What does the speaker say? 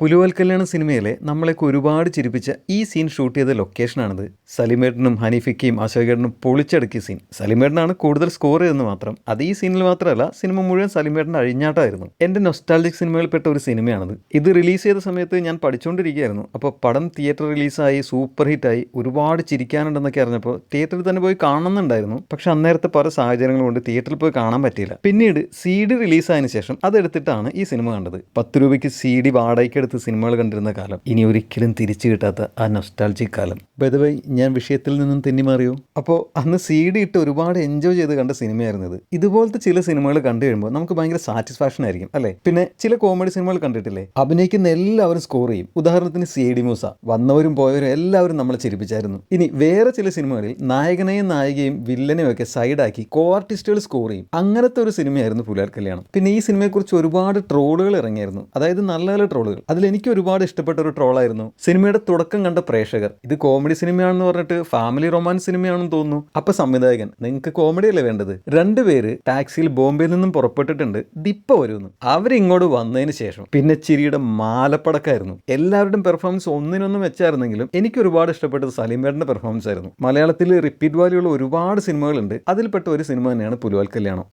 പുലുവൽ കല്യാണം സിനിമയിലെ നമ്മളെയൊക്കെ ഒരുപാട് ചിരിപ്പിച്ച ഈ സീൻ ഷൂട്ട് ചെയ്ത ലൊക്കേഷനാണിത് സലിമേട്ടനും ഹനീഫിക്കയും അശോകേട്ടനും പൊളിച്ചടുക്കിയ സീൻ സലിമേട്ടനാണ് കൂടുതൽ സ്കോർ ചെയ്തെന്ന് മാത്രം. അത് ഈ സീനിൽ മാത്രമല്ല സിനിമ മുഴുവൻ സലിമേട്ടന്റെ അഴിഞ്ഞാട്ടായിരുന്നു എന്റെ നൊസ്റ്റാൾജിക് സിനിമയിൽപ്പെട്ട ഒരു സിനിമയാണിത്. ഇത് റിലീസ് ചെയ്ത സമയത്ത് ഞാൻ പഠിച്ചുകൊണ്ടിരിക്കുകയായിരുന്നു. അപ്പോൾ പടം തിയേറ്റർ റിലീസായി സൂപ്പർ ഹിറ്റായി ഒരുപാട് ചിരിക്കാനുണ്ടെന്നൊക്കെ അറിഞ്ഞപ്പോൾ തിയേറ്ററിൽ തന്നെ പോയി കാണുന്നുണ്ടായിരുന്നു പക്ഷെ അന്നേരത്തെ പല സാഹചര്യങ്ങൾ കൊണ്ട് തിയേറ്ററിൽ പോയി കാണാൻ പറ്റിയില്ല. പിന്നീട് സി ഡി റിലീസായതിനു ശേഷം അതെടുത്തിട്ടാണ് ഈ സിനിമ കണ്ടത്. പത്ത് രൂപയ്ക്ക് സി ഡി വാടകയ്ക്ക് എടുത്ത് സിനിമകൾ കണ്ടിരുന്ന കാലം. ഇനി ഒരിക്കലും തിരിച്ചു കിട്ടാത്ത ആ നൊസ്റ്റാൾജിക് കാലം. ബൈ ഞാൻ വിഷയത്തിൽ നിന്നും തെന്നിമാറിയോ? അപ്പോൾ അന്ന് സി ഡി ഇട്ട് ഒരുപാട് എൻജോയ് ചെയ്ത് കണ്ട സിനിമയായിരുന്നു ഇത്. ഇതുപോലത്തെ ചില സിനിമകൾ കണ്ടു കഴിയുമ്പോൾ നമുക്ക് ഭയങ്കര സാറ്റിസ്ഫാക്ഷൻ ആയിരിക്കും അല്ലേ? പിന്നെ ചില കോമഡി സിനിമകൾ കണ്ടിട്ടില്ലേ? അഭിനയിക്കുന്ന എല്ലാവരും സ്കോർ ചെയ്യും. ഉദാഹരണത്തിന് സി ഡി മൂസ. വന്നവരും പോയവരും എല്ലാവരും നമ്മളെ ചിരിപ്പിച്ചായിരുന്നു. ഇനി വേറെ ചില സിനിമകളിൽ നായകനെയും നായികയും വില്ലനെയും ഒക്കെ സൈഡാക്കി കോ ആർട്ടിസ്റ്റുകൾ സ്കോർ ചെയ്യും. അങ്ങനത്തെ ഒരു സിനിമയായിരുന്നു പുലാൽ കല്യാണം. പിന്നെ ഈ സിനിമയെക്കുറിച്ച് ഒരുപാട് ട്രോളുകൾ ഇറങ്ങിയായിരുന്നു. അതായത് നല്ല നല്ല ട്രോളുകൾ അതിൽ എനിക്ക് ഒരുപാട് ഇഷ്ടപ്പെട്ട ഒരു ട്രോളായിരുന്നു സിനിമയുടെ തുടക്കം കണ്ട പ്രേക്ഷകർ. ഇത് കോമഡി സിനിമയാണെന്ന് പറഞ്ഞിട്ട് ഫാമിലി റൊമാൻസ് സിനിമയാണെന്ന് തോന്നുന്നു. അപ്പൊ സംവിധായകൻ നിങ്ങൾക്ക് കോമഡി അല്ലേ വേണ്ടത്? രണ്ടുപേര് ടാക്സിയിൽ ബോംബെയിൽ നിന്നും പുറപ്പെട്ടിട്ടുണ്ട്. ദിപ്പ വരുന്നു. അവരിങ്ങോട്ട് വന്നതിന് ശേഷം പിന്നെ ചിരിയുടെ മാലപ്പടക്കായിരുന്നു. എല്ലാവരുടെയും പെർഫോമൻസ് ഒന്നിനൊന്നും വെച്ചായിരുന്നെങ്കിലും എനിക്ക് ഒരുപാട് ഇഷ്ടപ്പെട്ടത് സലീമേട്ടന്റെ പെർഫോമൻസ് ആയിരുന്നു. മലയാളത്തിൽ റിപ്പീറ്റ് വാല്യുള്ള ഒരുപാട് സിനിമകളുണ്ട് അതിൽപ്പെട്ട ഒരു സിനിമ തന്നെയാണ് പുലുവാൽ കല്യാണം.